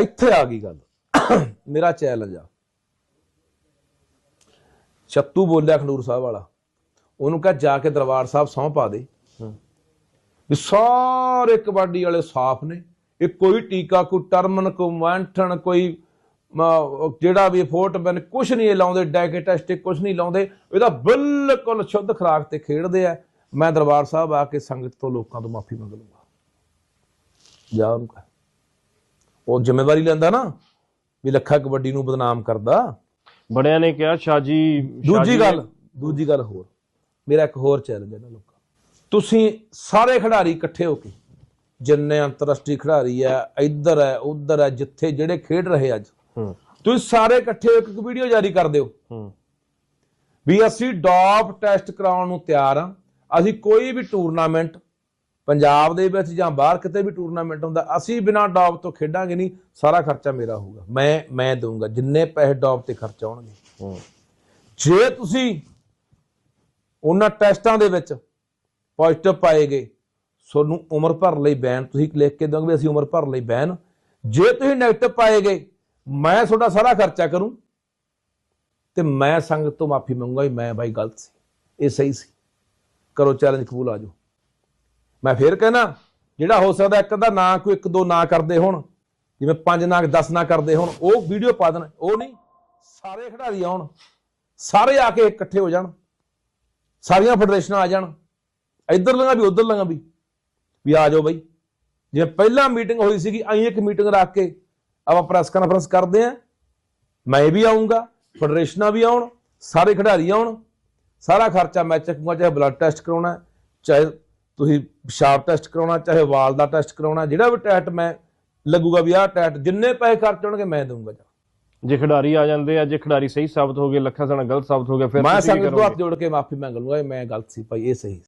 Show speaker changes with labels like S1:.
S1: ਇੱਥੇ ਆ ਗਈ ਗੱਲ। ਮੇਰਾ ਚੈਲੰਜ ਆ। ਚੱਤੂ ਬੋਲਿਆ ਖੰਡੂਰ ਸਾਹਿਬ ਵਾਲਾ। ਉਹਨੂੰ ਕਹ ਜਾ ਕੇ ਦਰਬਾਰ ਸਾਹਿਬ ਸਹੁੰ ਪਾ ਦੇ। ਵੀ ਸਾਰੇ ਕਬੱਡੀ ਵਾਲੇ ਸਾਫ਼ ਨੇ। ਇਹ ਕੋਈ ਟੀਕਾ ਕੋਈ ਟਰਮਨ ਕੋਈ ਵੈਂਠਣ ਕੋਈ ਜਿਹੜਾ ਵੀ ਫੋਰਟ ਬਨ ਕੁਝ ਨਹੀਂ ਇਹ ਲਾਉਂਦੇ ਡਾਇਕਟੈਸਟਿਕ ਕੁਝ ਨਹੀਂ ਲਾਉਂਦੇ। ਇਹਦਾ ਬਿਲਕੁਲ ਸ਼ੁੱਧ ਖੁਰਾਕ ਤੇ ਖੇਡਦੇ ਆ। ਮੈਂ ਦਰਬਾਰ ਸਾਹਿਬ ਆ ਕੇ ਸੰਗਤ ਤੋਂ ਲੋਕਾਂ ਤੋਂ ਮਾਫੀ ਮੰਗ ਲੂੰਗਾ ਜਾ ਉਹਨੂੰ ਕਹਿ। ਉਹ ਜ਼ਿੰਮੇਵਾਰੀ ਲੈਂਦਾ ਨਾ ਵੀ ਲੱਖਾ ਕਬੱਡੀ ਨੂੰ ਬਦਨਾਮ ਕਰਦਾ।
S2: ਬੜਿਆਂ ਨੇ ਕਿਹਾ ਸ਼ਾਜੀ
S1: ਦੂਜੀ ਗੱਲ ਦੂਜੀ ਗੱਲ ਹੋਰ। ਮੇਰਾ ਇੱਕ ਹੋਰ ਚੈਲੰਜ ਹੈ ਨਾ ਲੋਕਾਂ। ਤੁਸੀਂ ਸਾਰੇ ਖਿਡਾਰੀ ਇਕੱਠੇ ਹੋ ਕੇ ਜਿੰਨੇ ਅੰਤਰਰਾਸ਼ਟਰੀ ਖਿਡਾਰੀ ਆ ਇੱਧਰ ਹੈ ਉੱਧਰ ਹੈ ਜਿੱਥੇ ਜਿਹੜੇ ਖੇਡ ਰਹੇ ਅੱਜ
S2: ਹੂੰ।
S1: ਤੁਸੀਂ ਸਾਰੇ ਇਕੱਠੇ ਇੱਕ ਵੀਡੀਓ ਜਾਰੀ ਕਰ ਦਿਓ।
S2: ਹੂੰ।
S1: ਵੀ ਅਸੀਂ ਡੌਪ ਟੈਸਟ ਕਰਾਉਣ ਨੂੰ ਤਿਆਰ ਹਾਂ ਅਸੀਂ ਕੋਈ ਵੀ ਟੂਰਨਾਮੈਂਟ ਪੰਜਾਬ ਦੇ ਵਿੱਚ ਜਾਂ ਬਾਹਰ ਕਿਤੇ ਵੀ ਟੂਰਨਾਮੈਂਟ ਹੁੰਦਾ ਅਸੀਂ ਬਿਨਾਂ ਡੌਪ ਤੋਂ ਖੇਡਾਂਗੇ ਨਹੀਂ ਸਾਰਾ ਖਰਚਾ ਮੇਰਾ ਹੋਊਗਾ। ਮੈਂ ਮੈਂ ਦਊਂਗਾ ਜਿੰਨੇ ਪੈਸੇ ਡੌਪ ਤੇ ਖਰਚ ਆਉਣਗੇ। ਜੇ ਤੁਸੀਂ ਉਹਨਾਂ ਟੈਸਟਾਂ ਦੇ ਵਿੱਚ ਪੋਜ਼ਿਟਿਵ ਪਾਏਗੇ ਤੁਹਾਨੂੰ ਉਮਰ ਭਰ ਲਈ ਬੈਨ ਤੁਸੀਂ ਲਿਖ ਕੇ ਦੋਗੇ ਵੀ ਅਸੀਂ ਉਮਰ ਭਰ ਲਈ ਬੈਨ। ਜੇ ਤੁਸੀਂ ਨੈਗੇਟਿਵ ਪਾਏਗੇ ਮੈਂ ਤੁਹਾਡਾ ਸਾਰਾ ਖਰਚਾ ਕਰੂੰ ਤੇ ਮੈਂ ਸੰਗਤ ਤੋਂ ਮਾਫੀ ਮੰਗੂੰਗਾ ਮੈਂ ਬਾਈ ਗਲਤ ਸੀ ਇਹ ਸਹੀ ਸੀ। ਕਰੋ ਚੈਲੰਜ ਕਬੂਲ ਆ ਜਾਓ। ਮੈਂ ਫੇਰ ਕਹਿਣਾ, ਜਿਹੜਾ ਹੋ ਸਕਦਾ ਇੱਕ ਦਾ ਨਾਂ, ਕੋਈ ਇੱਕ ਦੋ ਨਾਂ ਕਰਦੇ ਹੋਣ, ਜਿਵੇਂ ਪੰਜ ਨਾਂ 10 ਨਾਂ ਕਰਦੇ ਹੋਣ, ਉਹ ਵੀਡੀਓ ਪਾ ਦੇਣ, ਉਹ ਨਹੀਂ, ਸਾਰੇ ਖਿਡਾਰੀ ਆਉਣ, ਸਾਰੇ ਆ ਕੇ ਇਕੱਠੇ ਹੋ ਜਾਣ, ਸਾਰੀਆਂ ਫੈਡਰੇਸ਼ਨਾਂ ਆ ਜਾਣ ਇੱਧਰ ਲੰਗਾ ਵੀ ਉੱਧਰ ਲੰਗਾ ਵੀ ਵੀ ਆ ਜਾਓ ਬਾਈ। ਜਿਵੇਂ ਪਹਿਲਾਂ ਮੀਟਿੰਗ ਹੋਈ ਸੀਗੀ, ਅਸੀਂ ਇੱਕ ਮੀਟਿੰਗ ਰੱਖ ਕੇ ਆਪਾਂ ਪ੍ਰੈਸ ਕਾਨਫਰੰਸ ਕਰਦੇ ਆਂ ਮੈਂ ਵੀ ਆਉਂਗਾ ਫੈਡਰੇਸ਼ਨਾਂ ਵੀ ਆਉਣ, ਸਾਰੇ ਖਿਡਾਰੀ ਆਉਣ, ਸਾਰਾ ਖਰਚਾ ਮੈਂ ਚੱਕੂਗਾ ਚਾਹੇ ਬਲੱਡ ਟੈਸਟ ਕਰਾਉਣਾ, ਚਾਹੇ ਤੁਸੀਂ ਪਿਸ਼ਾਬ ਟੈਸਟ ਕਰਾਉਣਾ ਚਾਹੇ ਵਾਲ ਦਾ ਟੈਸਟ ਕਰਾਉਣਾ ਜਿਹੜਾ ਵੀ ਟੈਸਟ ਮੈਂ ਲੱਗੂਗਾ ਵੀ ਆਹ ਟੈਸਟ ਜਿੰਨੇ ਪੈਸੇ ਖਰਚ ਹੋਣਗੇ ਮੈਂ ਦਊਂਗਾ ਜਾ
S2: ਜੇ ਖਿਡਾਰੀ ਆ ਜਾਂਦੇ ਆ ਜੇ ਖਿਡਾਰੀ ਸਹੀ ਸਾਬਤ ਹੋ ਗਏ ਲੱਖਾਂ ਸਣਾ ਗਲਤ ਸਾਬਤ ਹੋ ਗਿਆ ਫਿਰ
S1: ਮੈਂ ਸੰਗਤ
S2: ਕਰੋਗੇ?
S1: ਹੱਥ ਜੋੜ ਕੇ ਮਾਫੀ ਮੰਗ ਲੂੰਗਾ ਮੈਂ ਗਲਤ ਸੀ ਭਾਈ ਇਹ ਸਹੀ।